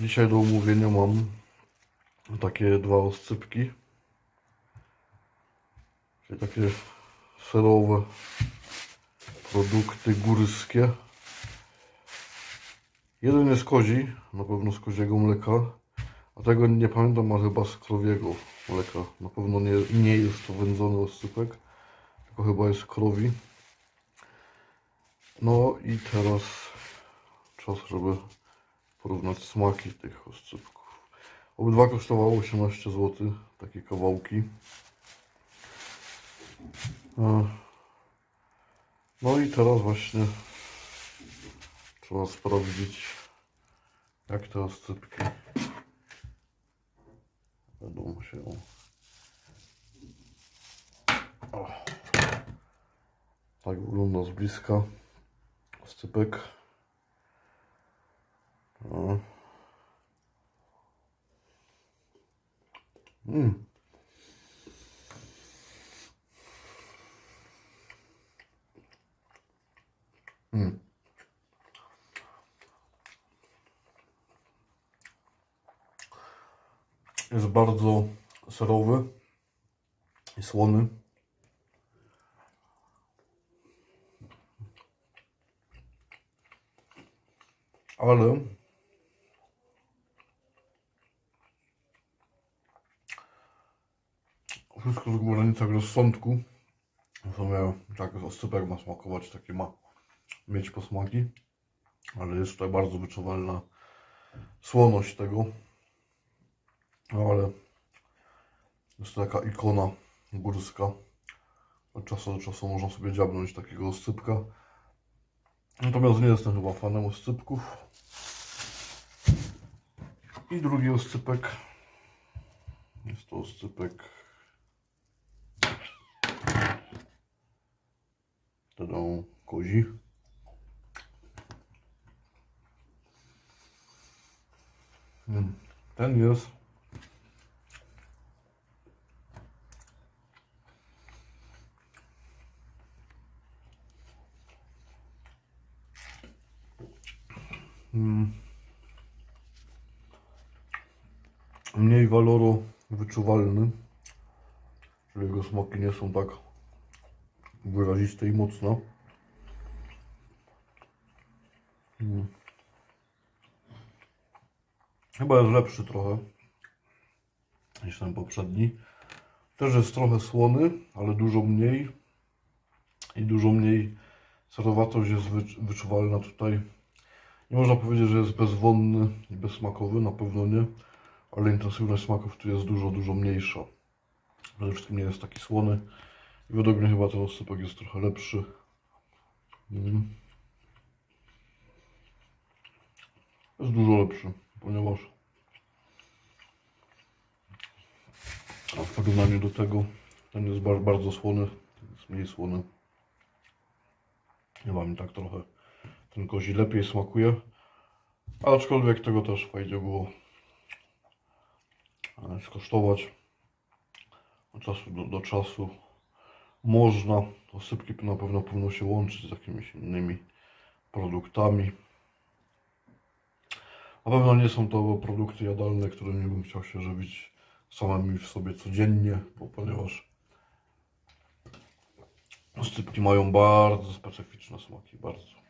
Dzisiaj do umówienia mam takie dwa oscypki. Czyli takie serowe produkty górskie. Jeden jest kozi, na pewno z koziego mleka, a tego nie pamiętam, ale chyba z krowiego mleka. Na pewno nie, nie jest to wędzony oscypek, tylko chyba jest krowi. No i teraz czas, żeby porównać smaki tych oscypków. Obydwa kosztowało 18 zł, takie kawałki. E, No i teraz właśnie trzeba sprawdzić, jak te oscypki będą się. O. Tak wygląda z bliska oscypek. Mm. Mm. Jest bardzo serowy i słony. Ale wszystko w granicach rozsądku. W sumie tak oscypek ma smakować, takie ma mieć posmaki, ale jest tutaj bardzo wyczuwalna słoność tego. No ale jest to taka ikona górska. Od czasu do czasu można sobie dziabnąć takiego oscypka. Natomiast nie jestem chyba fanem oscypków. I drugi oscypek. Jest to oscypek. Tadą kozi. Mm, Ten jest mm, mniej waloru wyczuwalny, czyli jego smaki nie są tak wyraziste i mocne. Mm. Chyba jest lepszy trochę niż ten poprzedni. Też jest trochę słony, ale dużo mniej i dużo mniej serowatość jest wycz- wyczuwalna tutaj. Nie można powiedzieć, że jest bezwonny i bezsmakowy, na pewno nie, ale intensywność smaków tu jest dużo, dużo mniejsza. Przede wszystkim nie jest taki słony i według mnie chyba ten oscypek jest trochę lepszy. Mm. Jest dużo lepszy, ponieważ a w porównaniu do tego ten jest bar- bardzo słony, ten jest mniej słony. Chyba mi tak trochę ten kozi lepiej smakuje. Aczkolwiek tego też fajnie było e, skosztować od czasu do, do czasu. Można, osypki na pewno powinno się łączyć z jakimiś innymi produktami. Na pewno nie są to produkty jadalne, którymi bym chciał się żywić samymi w sobie codziennie, bo ponieważ oscypki mają bardzo specyficzne smaki, bardzo.